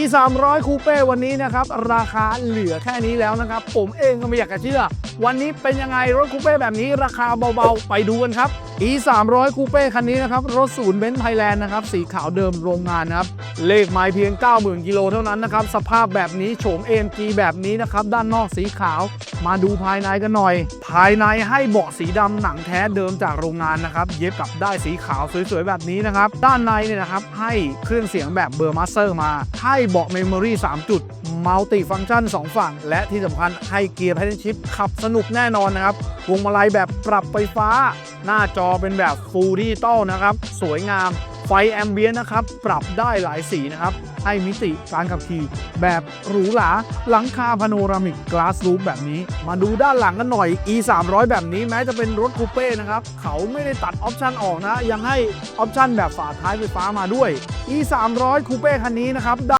E 3 0 0คูเป้วันนี้นะครับ ราคาเหลือแค่นี้แล้วนะครับ ผมเองก็ไม่อยากจะเชื่อ วันนี้เป็นยังไงรถคูเป้แบบนี้ราคาเบาๆ ไปดูกันครับ E 3 0 0คูเป้คันนี้นะครับ รถศูนย์เบนซ์ไทยแลนด์นะครับ สีขาวเดิมโรงงานนะครับ เลขไม้เพียง 90,000 กิโลเท่านั้นนะครับ สภาพแบบนี้โฉม AMG แบบนี้นะครับ ด้านนอกสีขาว มาดูภายในกันหน่อย ภายในให้เบาะสีดำหนังแท้เดิมจากโรงงานนะครับ เย็บกับได้สีขาวสวยๆแบบนี้นะครับ ด้านในเนี่ยนะครับให้เครื่องเสียงแบบเบอร์มาสเตอร์มาให้เบาะเมมโมรี่3จุดมัลติฟังก์ชัน 2 ฝั่ง และที่สำคัญให้เกียร์ p พ d เ l ชิ p ขับสนุกแน่นอนนะครับวงมาลัยแบบปรับไฟฟ้า หน้าจอเป็นแบบฟูลดิจิตอลนะครับ สวยงามไฟแอมเบียนนะครับ ปรับได้หลายสีนะครับ ให้มิติการขับขี่แบบหรูหราหลังคาพาโนรามิกกลาส o ู f แบบนี้ มาดูด้านหลังกันหน่อย e 3 0 0แบบนี้แม้จะเป็นรถคูเป้นะครับ เขาไม่ได้ตัดออปชันออกนะ ยังให้ออปชันแบบฝาท้ายไฟฟ้ามาด้วย e 3 0 0คูเป้คันนี้นะครับ